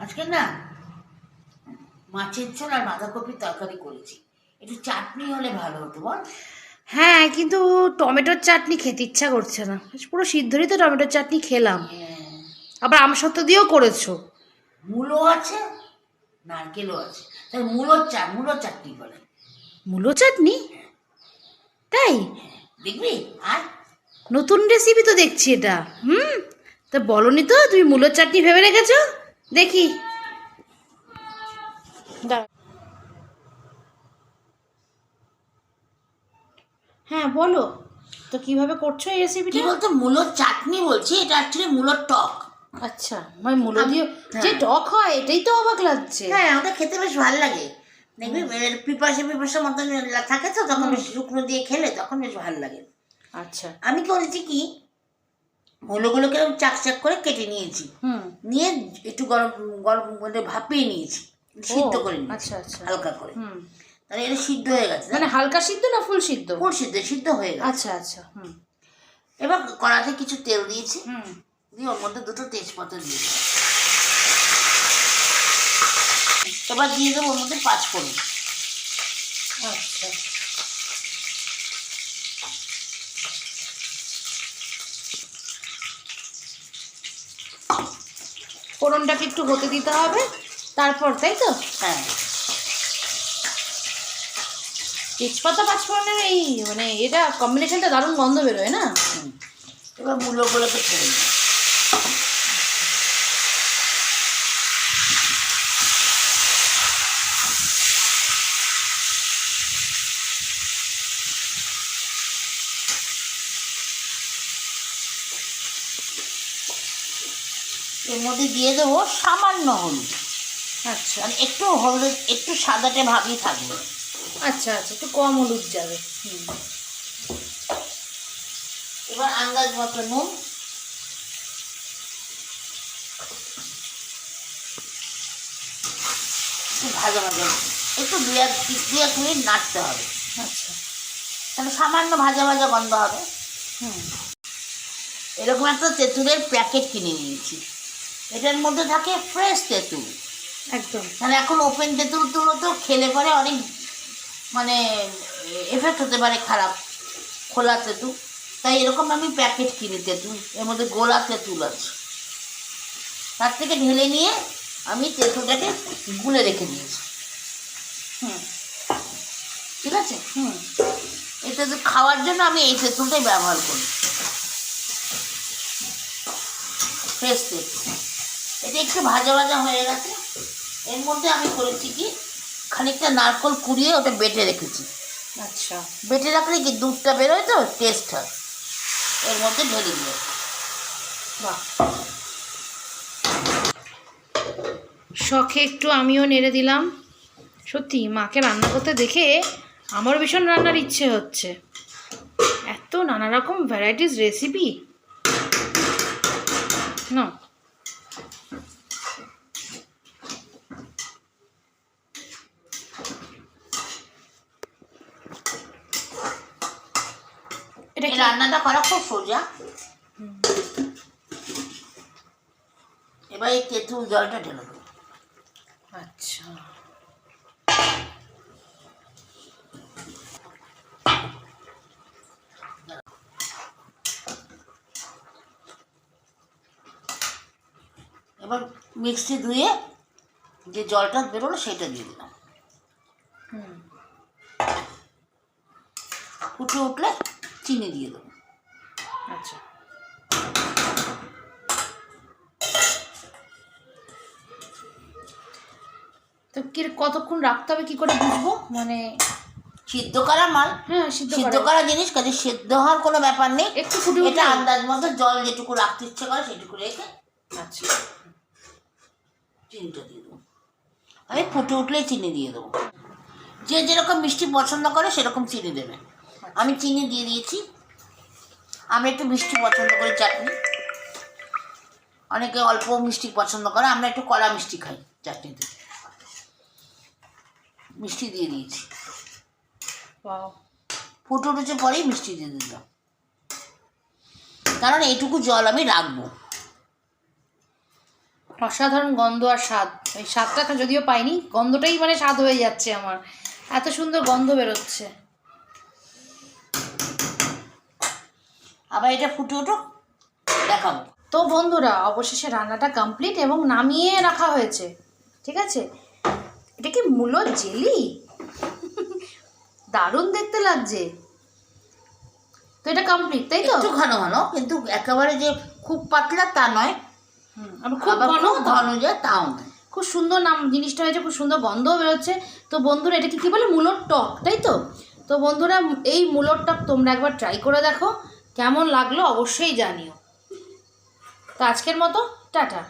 আজকে না মাছের ঝোল আর বাঁধাকপির তরকারি করেছি। একটু চাটনি হলে ভালো হতো বল। হ্যাঁ কিন্তু টমেটোর চাটনি খেতে ইচ্ছা করছে না। পুরো সিদ্ধরই তো টমেটোর চাটনি খেলাম। আবার আমসত্ব দিয়েও করেছ। মূলো আছে নারকেলও আছে। তাই মূলোর চা মূলো চাটনি বলে মূলো চাটনি? তাই? দেখবি? আর নতুন রেসিপি তো দেখছি এটা। হুম? তা বলনি তো তুমি মূলোর চাটনি ভেবে রেখেছো? দেখি। হ্যাঁ বলো। তো কীভাবে করছ এই কি রেসিপিটা বলতো মূলোর চাটনি বলছি এটা অ্যাকচুয়ালি মূলোর টক। আচ্ছা মানে মূলো দিয়ে হ্যাঁ। যে টক হয় এটাই তো অবাক লাগছে। হ্যাঁ ওটা খেতে বেশ ভালো লাগে। দেখবি পিপাসে পিপাসে মতন থাকে তো তখন বেশ শুকনো দিয়ে খেলে তখন বেশ ভালো লাগে। আচ্ছা। আমি করেছি কি এরকম চাক চাক করে কেটে নিয়েছি। হুম। নিয়ে একটু গরম গরম করে ভাপিয়ে নিয়েছি। সিদ্ধ করে আচ্ছা আচ্ছা। হালকা করে। হুম। তাহলে এটা সিদ্ধ হয়ে গেছে। মানে হালকা সিদ্ধ না ফুল সিদ্ধ? কোন সিদ্ধ সিদ্ধ হয়ে গেছে। আচ্ছা আচ্ছা হুম। এবার কড়াতে কিছু তেল দিয়েছি। হুম। দিয়ে ওর মধ্যে দুটো তেজপাতা দিয়েছি এবার দিয়ে দেবো ওর মধ্যে পাঁচ ফোড়ন আচ্ছা ফোড়নটাকে একটু হতে দিতে হবে তারপর তাই তো? হ্যাঁ। তেজপাতা পাঁচফোড়নের এই মানে এটা কম্বিনেশনটা দারুণ গন্ধ বেরোয় না। এবার মূল্যগুলোকে ছেড়ে এর মধ্যে দিয়ে দেবো সামান্য হলুদ। আচ্ছা। মানে একটু হলুদ একটু সাদাটে ভাবই থাকবে। আচ্ছা আচ্ছা একটু কম হলুদ যাবে। হুম। এবার আন্দাজ মতো নুন। একটু ভাজা ভাজা। একটু দু এক দু এক মিনিট নাড়তে হবে। আচ্ছা। তাহলে সামান্য ভাজা ভাজা গন্ধ হবে। হুম। এরকম একটা তেঁতুলের প্যাকেট কিনে নিয়েছি। এটার মধ্যে থাকে ফ্রেশ তেঁতুল। একদম। তাহলে এখন ওপেন তেঁতুল তুলো তো খেলে পরে অনেক মানে এফেক্ট হতে পারে খারাপ খোলা তেঁতুল। তাই এরকম আমি প্যাকেট কিনি তেঁতুল এর মধ্যে গোলা তেঁতুল আছে। তার থেকে ঢেলে নিয়ে আমি তেঁতুলটাকে গুলে রেখে দিয়েছি। হুম। ঠিক আছে? হুম। এটা তেঁতুল খাওয়ার জন্য আমি এই তেঁতুলটাই ব্যবহার করি। ফ্রেশ তেঁতুল। একটু ভাজা ভাজা হয়ে গেছে। এর মধ্যে আমি করেছি কি খানিকটা নারকল কুড়িয়ে ওটা বেটে রেখেছি। আচ্ছা। বেটে রাখলে কি দুধটা বেরোয় তো? টেস্ট হয়। এর মধ্যে ঢেলে দিও বাহ। শখে একটু আমিও নেড়ে দিলাম। সত্যি মাকে রান্না করতে দেখে আমার ভীষণ রান্নার ইচ্ছে হচ্ছে। এত নানা রকম ভ্যারাইটিস রেসিপি না এটা রান্নাটা করা খুব সোজা। এবার এই তেঁতুল জলটা ঢেলে দেবো। আচ্ছা। এবার মিক্সি ধুয়ে যে জলটা বেরোলো সেটা দিয়ে দিলাম। হুম। ফুটে উঠলে চিনি দিয়ে দেবো। আচ্ছা। তো কি কতক্ষণ রাখতে হবে কি করে বুঝব? মানে সিদ্ধ করা মাল। হ্যাঁ সিদ্ধ সিদ্ধ করা। জিনিস কাজে সিদ্ধ হওয়ার কোনো ব্যাপার নেই। একটু ফুটে এটা আন্দাজ মতো জল যেটুকু রাখতে ইচ্ছে করে সেটুকু রেখে আচ্ছা। চিনিটা দিয়ে দেবো। আমি ফুটে উঠলেই চিনি দিয়ে দেবো। যে যেরকম মিষ্টি পছন্দ করে সেরকম চিনি দেবে। আমি চিনি দিয়ে দিয়েছি। আমি একটু মিষ্টি পছন্দ করি চাটনি। অনেকে অল্প মিষ্টি পছন্দ করে আমরা একটু কলা মিষ্টি খাই চাটনিতে। মিষ্টি দিয়ে দিয়েছি। ফুটো উঠেছে পরেই মিষ্টি দিয়ে দিলাম। কারণ এইটুকু জল আমি রাখব। অসাধারণ গন্ধ আর স্বাদ। এই স্বাদটা তো যদিও পাইনি গন্ধটাই মানে স্বাদ হয়ে যাচ্ছে আমার। এত সুন্দর গন্ধ বেরোচ্ছে। আবার এটা ফুটে উঠো দেখাবো তো বন্ধুরা অবশেষে রান্নাটা কমপ্লিট এবং নামিয়ে রাখা হয়েছে। ঠিক আছে? এটা কি মূলো জেলি? দারুণ দেখতে লাগছে। তো এটা কমপ্লিট তাই তো? একটু ঘন ঘন কিন্তু একেবারে যে খুব পাতলা তা নয়। আবার খুব ঘন ঘন যে তাও নয়। খুব সুন্দর নাম জিনিসটা হয়েছে খুব সুন্দর গন্ধও বেরোচ্ছে। তো বন্ধুরা এটাকে কী বলে? মূলোর টক তাই তো? তো বন্ধুরা এই মূলোর টক তোমরা একবার ট্রাই করে দেখো। কেমন লাগল অবশ্যই জানিও। তো আজকের মতো টাটা।